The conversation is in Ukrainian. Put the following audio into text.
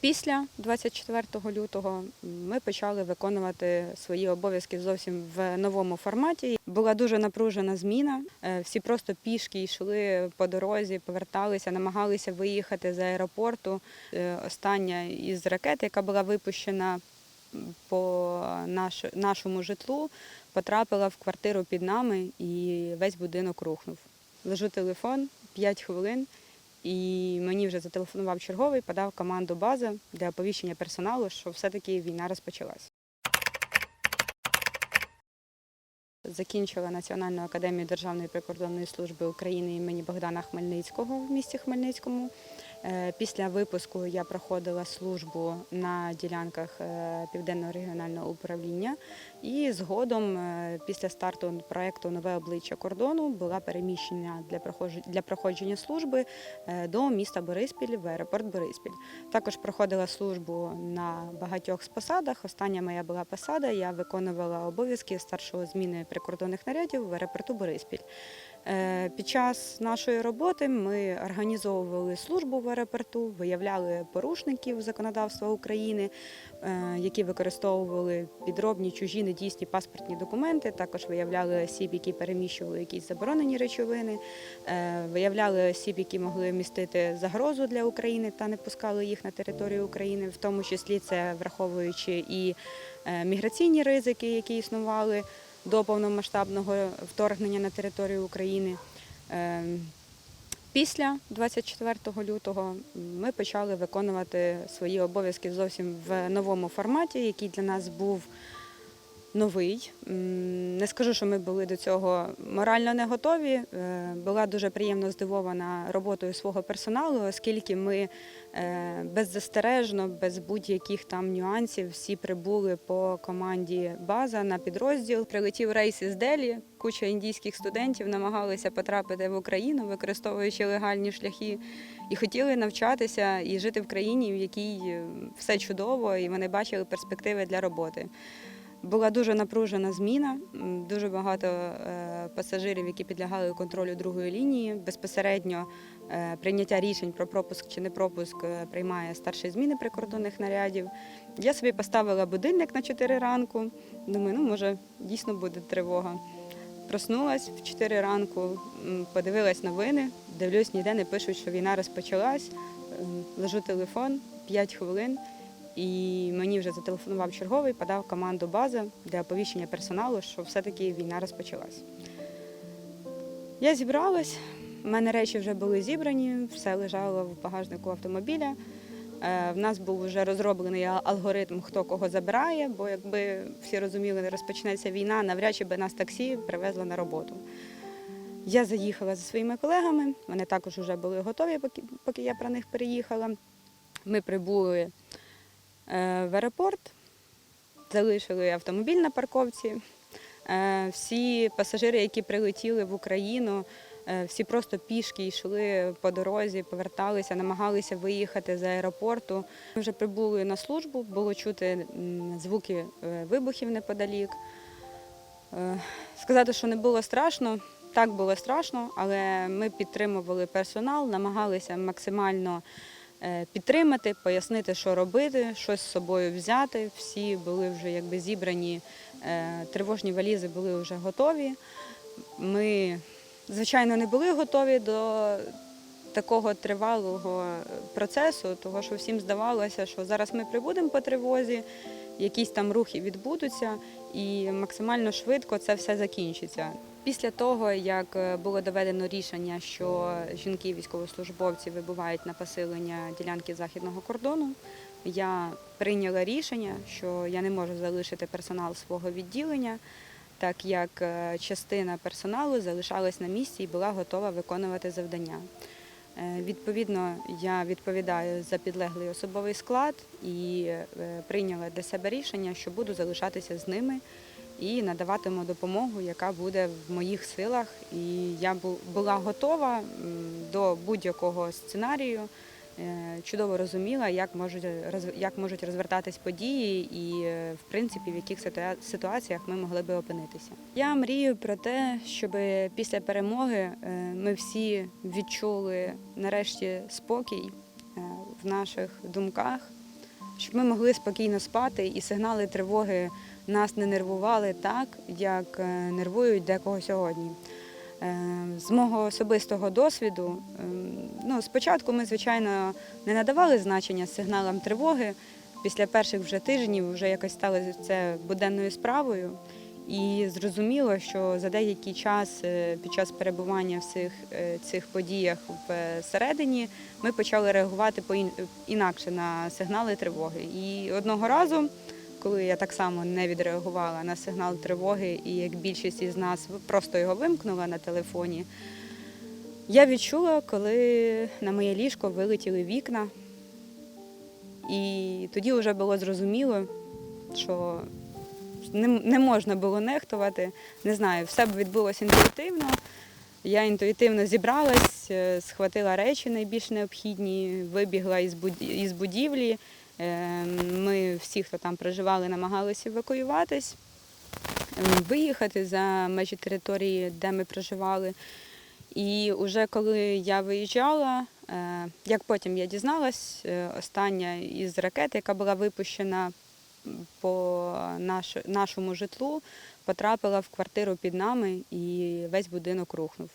Після 24 лютого ми почали виконувати свої обов'язки зовсім в новому форматі. Була дуже напружена зміна. Е, Всі просто пішки йшли по дорозі, поверталися, намагалися виїхати з аеропорту. Е, Остання із ракет, яка була випущена по нашому житлу, потрапила в квартиру під нами і весь будинок рухнув. Лежу телефон 5 хвилин. І мені вже зателефонував черговий, подав команду бази для оповіщення персоналу, що все-таки війна розпочалась. Закінчила Національну академію Державної прикордонної служби України імені Богдана Хмельницького в місті Хмельницькому. Е, Після випуску я проходила службу на ділянках е, Південного регіонального управління і згодом, е, після старту проекту Нове обличчя кордону була переміщена для проходження, служби до міста Бориспіль в аеропорт Бориспіль. Також проходила службу на багатьох з посадах. Остання моя була посада. Я виконувала обов'язки старшого зміни прикордонних нарядів в аеропорту Бориспіль. Е, Під час нашої роботи ми організовували службу в аеропорту, виявляли порушників законодавства України, е, які використовували підробні чужі недійсні паспортні документи. Також виявляли осіб, які переміщували якісь заборонені речовини, е, виявляли осіб, які могли містити загрозу для України та не пускали їх на територію України, в тому числі це враховуючи і міграційні ризики, які існували до повномасштабного вторгнення на територію України. Е, Після 24 лютого ми почали виконувати свої обов'язки зовсім в новому форматі, який для нас був новий. Не скажу, що ми були до цього морально не готові. Е, Була дуже приємно здивована роботою свого персоналу, оскільки ми е, беззастережно, без будь-яких там нюансів, всі прибули по команді база на підрозділ. Прилетів рейс із Делі. Куча індійських студентів намагалися потрапити в Україну, використовуючи легальні шляхи, і хотіли навчатися і жити в країні, в якій е, все чудово, і вони бачили перспективи для роботи. Була дуже напружена зміна, дуже багато е, пасажирів, які підлягали контролю другої лінії. Безпосередньо е, прийняття рішень про пропуск чи не пропуск е, приймає старший зміни прикордонних нарядів. Я собі поставила будильник на 4 ранку. Думаю, ну може дійсно буде тривога. Проснулась в 4 ранку, подивилась новини, дивлюсь, ніде не пишуть, що війна розпочалась. Лежу телефон 5 хвилин. І мені вже зателефонував черговий, подав команду база для оповіщення персоналу, що все-таки війна розпочалась. Я зібралась, в мене речі вже були зібрані, все лежало в багажнику автомобіля. Е, В нас був вже розроблений алгоритм, хто кого забирає, бо якби всі розуміли, розпочнеться війна, навряд чи би нас таксі привезло на роботу. Я заїхала зі своїми колегами, вони також вже були готові, поки, я про них переїхала. Ми прибули в аеропорт, залишили автомобіль на парковці. Е, Всі пасажири, які прилетіли в Україну, е, всі просто пішки йшли по дорозі, поверталися, намагалися виїхати з аеропорту. Ми вже прибули на службу, було чути звуки е, вибухів неподалік. Е, Сказати, що не було страшно, так було страшно, але ми підтримували персонал, намагалися максимально е, підтримати, пояснити, що робити, щось з собою взяти. Всі були вже якби зібрані, е, тривожні валізи були вже готові. Ми, звичайно, не були готові до такого тривалого процесу, тому що всім здавалося, що зараз ми прибудемо по тривозі, якісь там рухи відбудуться, і максимально швидко це все закінчиться. Після того, як е, було доведено рішення, що жінки військовослужбовці вибувають на посилення ділянки західного кордону, я прийняла рішення, що я не можу залишити персонал свого відділення, так як е, частина персоналу залишалась на місці і була готова виконувати завдання. Е, Відповідно, я відповідаю за підлеглий особовий склад і е, прийняла для себе рішення, що буду залишатися з ними і надаватиму допомогу, яка буде в моїх силах. І я була готова до будь-якого сценарію. Е, Чудово розуміла, як можуть роз- як можуть розвертатись події, і е, в принципі в яких ситуаціях ми могли би опинитися. Я мрію про те, щоб після перемоги е, ми всі відчули нарешті спокій е, в наших думках, щоб ми могли спокійно спати і сигнали тривоги нас не нервували так, як е, нервують декого сьогодні. Е, З мого особистого досвіду, ем, ну, спочатку ми, звичайно, не надавали значення сигналам тривоги. Після перших вже тижнів вже якось стало це буденною справою. І зрозуміло, що за деякий час е, під час перебування в цих, е, цих подіях всередині ми почали реагувати по інакше на сигнали тривоги. І одного разу, коли я так само не відреагувала на сигнал тривоги, і як більшість із нас просто його вимкнула на телефоні, я відчула, коли на моє ліжко вилетіли вікна. І тоді вже було зрозуміло, що не, не можна було нехтувати. Не знаю, все б відбулося інтуїтивно. Я інтуїтивно зібралась, е, схватила речі найбільш необхідні, вибігла із будівлі. Е, Ми всі, хто там проживали, намагалися евакуюватись, е, виїхати за межі території, де ми проживали. І вже коли я виїжджала, е, як потім я дізналась, е, остання із ракет, яка була випущена по нашому житлу, потрапила в квартиру під нами і весь будинок рухнув.